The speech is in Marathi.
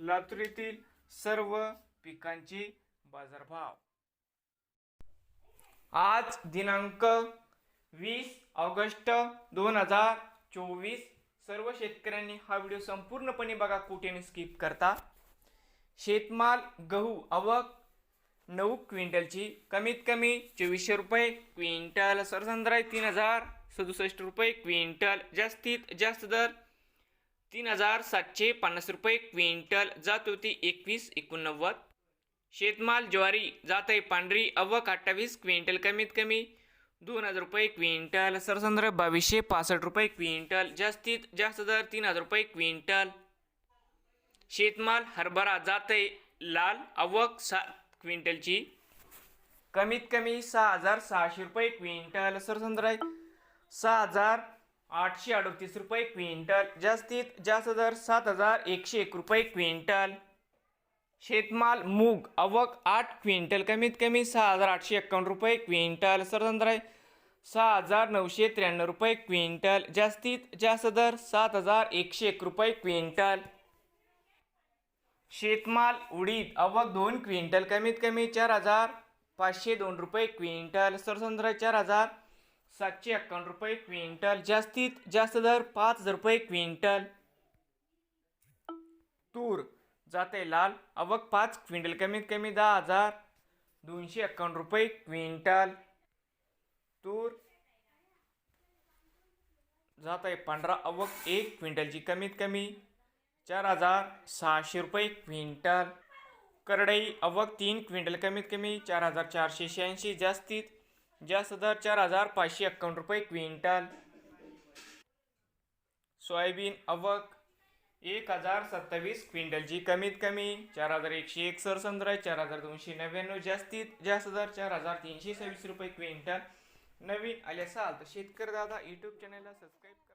लातूर येथील सर्व पिकांची बाजारभाव. आज दिनांक वीस ऑगस्ट दोन हजार चोवीस. सर्व शेतकऱ्यांनी हा व्हिडिओ संपूर्णपणे बघा कुठेने स्किप करता. शेतमाल गहू आवक नऊ क्विंटलची कमीत कमी चोवीसशे रुपये क्विंटल. सरसंद्राय तीन हजार सदुसष्ट रुपये क्विंटल. जास्तीत जास्त दर तीन हजार सातशे पन्नास रुपये क्विंटल जात होती. एकवीस एकोणनव्वद. शेतमाल ज्वारी जात आहे. पांढरी अव्वक अठ्ठावीस क्विंटल कमीत कमी दोन हजार रुपये क्विंटल. सरसंद्र बावीसशे पासष्ट रुपये क्विंटल. जास्तीत जास्त दर तीन हजार रुपये क्विंटल. शेतमाल हरभरा जात आहे. लाल अव्वक सात क्विंटलची. कमीत कमी सहा हजार सहाशे रुपये क्विंटल. सरसंद्र सहा हजार आठशे अडतीस रुपये क्विंटल. जास्तीत जास्त दर सात हजार एकशे एक रुपये क्विंटल. शेतमाल मूग अवक आठ क्विंटल कमीत कमी सहा हजार आठशे एक्कावन्न रुपये क्विंटल. सरसंद्राय सहा हजार नऊशे त्र्याण्णव रुपये क्विंटल. जास्तीत जास्त दर सात हजार एकशे एक रुपये क्विंटल. शेतमाल उडीद अवक दोन क्विंटल कमीत कमी चार हजार पाचशे दोन रुपये क्विंटल. सरसंद्राय चार हजार सातशे एक्कावन्न रुपये क्विंटल. जास्तीत जास्त दर पाच हजार रुपये क्विंटल. तूर जाते लाल अवक पाच क्विंटल कमीत कमी दहा हजार दोनशे एक्कावन्न रुपये क्विंटल. तूर जात आहे पांढरा अवक एक क्विंटलची कमीत कमी चार हजार सहाशे रुपये क्विंटल. करडई अवक तीन क्विंटल कमीत कमी चार हजार चारशे शहाऐंशी जास्तीत जास्त दर चार हजार पाचशे एक्कावन्न रुपये क्विंटल. सोयाबीन अवक एक हजार सत्तावीस क्विंटलची कमीत कमी. चार हजार एकशे एक सरसंद्र चार हजार दोनशे नव्याण्णव जास्तीत जास्त दर चार हजार तीनशे सव्वीस रुपये क्विंटल. नवीन आले असाल तर शेतकरी दादा यूट्यूब चॅनलला सबस्क्राईब